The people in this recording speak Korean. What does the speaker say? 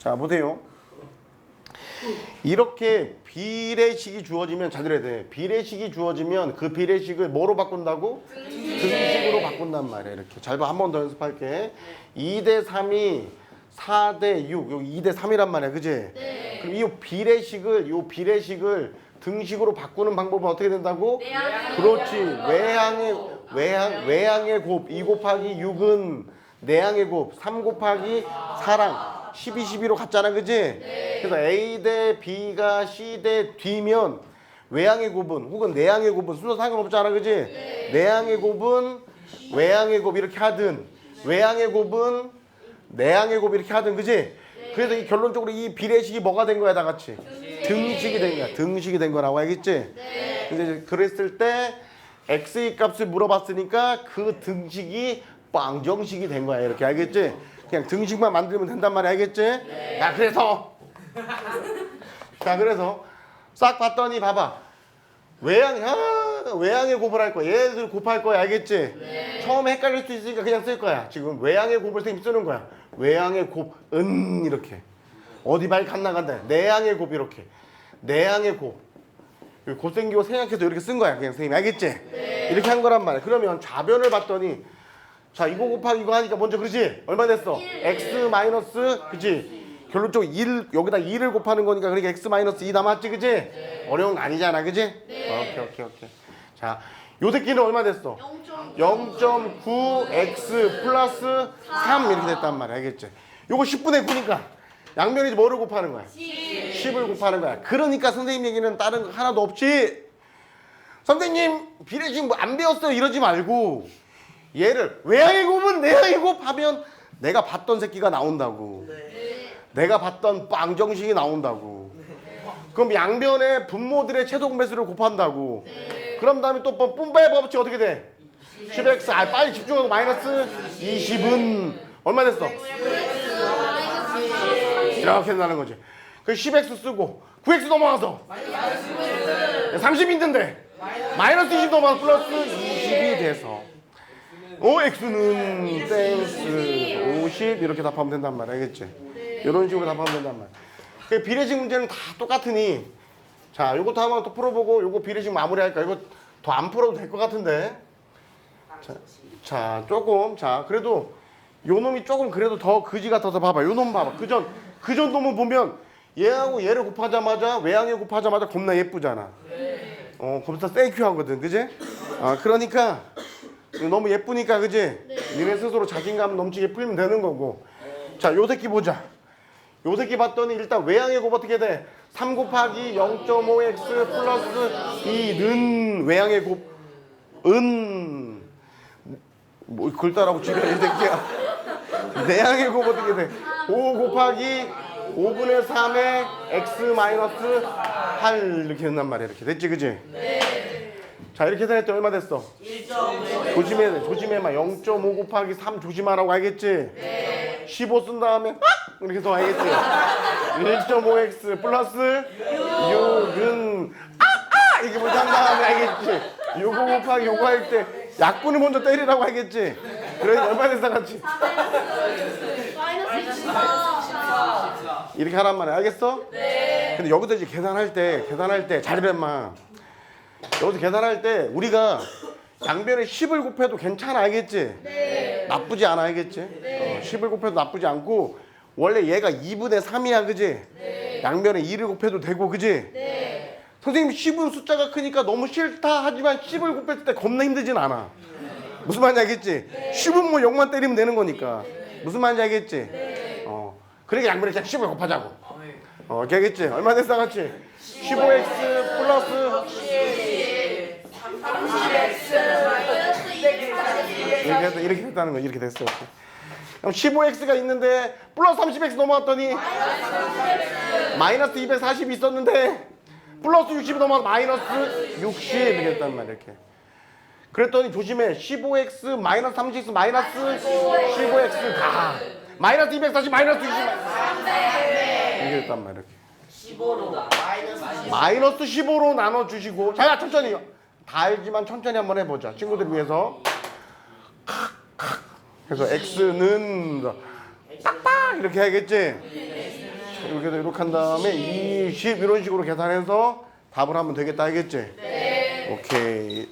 자 보세요. 이렇게 비례식이 주어지면 잘 들어야 돼. 비례식이 주어지면 그 비례식을 뭐로 바꾼다고? 등식으로 바꾼단 말이야. 이렇게. 잘 봐. 한 번 더 연습할게. 2대 3이 4대 6. 여기 2대 3이란 말이야. 그지? 그럼 이 비례식을 이 비례식을 등식으로 바꾸는 방법은 어떻게 된다고? 그렇지. 외항의 외항 외항의 곱 2 곱하기 6은 내항의 곱 3 곱하기 4랑 12, 12로 갔잖아, 그지? 그래서 A 대 B가 C 대 D면 외항의 곱은 혹은 내항의 곱은 순서 상관없잖아, 그지? 내항의 곱은 외항의 곱 이렇게 하든 외항의 곱은 내항의 곱 이렇게 하든, 그지? 그래서 이 결론적으로 이 비례식이 뭐가 된 거야, 다 같이? 등식이 된 거야. 등식이 된 거라고 알겠지? 근데 이제 그랬을 때 x의 값을 물어봤으니까 그 등식이 빵정식이 된 거야. 이렇게 알겠지? 그냥 등식만 만들면 된단 말이야. 알겠지? 야, 그래서 자, 그래서 싹 봤더니 봐봐. 외양, 아, 외양의 곱을 할 거야. 얘들 곱할 거야. 알겠지? 처음에 헷갈릴 수 있으니까 그냥 쓸 거야. 지금 외양의 곱을 선생님 쓰는 거야. 외양의 곱, 은, 이렇게. 어디 말 갓나간다. 내양의 곱, 이렇게. 내양의 곱. 여기 곱 생기고 생각해서 이렇게 쓴 거야. 그냥 선생님. 알겠지? 이렇게 한 거란 말이야. 그러면 좌변을 봤더니 자, 이거 곱하기 이거 하니까 먼저 그러지? 얼마 됐어? x 마이너스, 그지? 결론적으로 1, 여기다 2를 곱하는 거니까 그러니까 x 마이너스 2 남았지, 그지? 어려운 거 아니잖아, 그지? 오케이, 오케이, 오케이. 자, 요 새끼는 얼마 됐어? 0.9x 플러스 3 이렇게 됐단 말이야, 알겠지? 요거 10분의 9니까 양면이 뭐를 곱하는 거야? 10 을 곱하는 거야. 그러니까 선생님 얘기는 다른 거 하나도 없지. 선생님 비례식 뭐 안 배웠어요 이러지 말고 얘를 외양의 곱은 내양의 곱 하면 내가 봤던 새끼가 나온다고. 내가 봤던 빵정식이 나온다고. 그럼 양변의 분모들의 최종 배수를 곱한다고. 그럼 다음에 또 뿜바의 법칙 어떻게 돼? 10x 아 빨리 집중하고 마이너스 20은 얼마 됐어? 이렇게 된다는 거지. 그 10x 쓰고 9x 넘어가서 30 있는데 마이너스 20 넘어가서 플러스 20이 돼서 오 x는 땡스 50 이렇게 답하면 된단 말이야 알겠지? 이런 식으로 답하면 된단 말이야. 그 비례식 문제는 다 똑같으니 자 요것도 한번 또 풀어보고 요거 비례식 마무리할까? 이거 더 안 풀어도 될 것 같은데. 자, 자 조금 자 그래도 요 놈이 조금 그래도 더 그지 같아서 봐봐. 요 놈 봐봐. 그전 그전 놈은 보면 얘하고 얘를 곱하자마자 외양에 곱하자마자 겁나 예쁘잖아. 어 겁나 세큐하거든. 그지? 아 그러니까 너무 예쁘니까 그지? 니네 스스로 자신감 넘치게 풀면 되는 거고 자 요 새끼 보자 요 새끼 봤더니 일단 외양의 곱 어떻게 돼? 3 곱하기 0.5x 플러스 2는 외양의 곱, 은, 뭐, 글 따라고 집에 이 새끼야. 내양의 곱 어떻게 돼? 5 곱하기 5분의 3의 x 마이너스 8 이렇게 된단 말이야. 이렇게 됐지, 그지? 자, 이렇게 해서 얼마 됐어? 조심해야 돼. 조심해봐. 0.5 곱하기 3 조심하라고 알겠지? 15 쓴 다음에 이렇게 더 알겠지? 1.5x 플러스 6은 아아 이렇게 먼저 한 다음에 알겠지? 요거 곱하기 요거 할 때 약분을 먼저 때리라고 알겠지? 그래 얼마 됐어 같이? 이렇게 하란 말이야 알겠어? 네. 근데 여기서 이제 계산할 때 계산할 때잘 들어마 여기서 계산할 때 우리가 양변에 10을 곱해도 괜찮아 알겠지? 나쁘지 않아 알겠지? 어, 10을 곱해도 나쁘지 않고 원래 얘가 2분의 3이야 그지? 양변에 2를 곱해도 되고 그지? 선생님 10은 숫자가 크니까 너무 싫다 하지만 10을 곱했을 때 겁나 힘들진 않아 무슨 말인지 알겠지? 10은 뭐 0만 때리면 되는 거니까 무슨 말인지 알겠지? 어, 그러니까 양변에 그냥 10을 곱하자고 어, 이렇게 알겠지? 얼마 됐어 같이? 15x 플러스 이렇게, 했다, 이렇게 됐다는 거 이렇게 됐어. 그럼 15x가 있는데 플러스 30x 넘어갔더니 마이너스 240이 있었는데 플러스 60이 넘어가서 마이너스 60 이렇게 됐단 말이야 이렇게. 그랬더니 조심해. 15x 마이너스 30x 마이너스 15x 다. 마이너스 240 마이너스 60 이렇게 됐단 말이야 이렇게. 15로다. 마이너스 15로 나눠 주시고. 자야 천천히 다 알지만 천천히 한번 해보자. 친구들 위해서. 그래서 x는 딱딱 이렇게 해야겠지? 이렇게 해서 이렇게 한 다음에 20 이런 식으로 계산해서 답을 하면 되겠다 알겠지? 오케이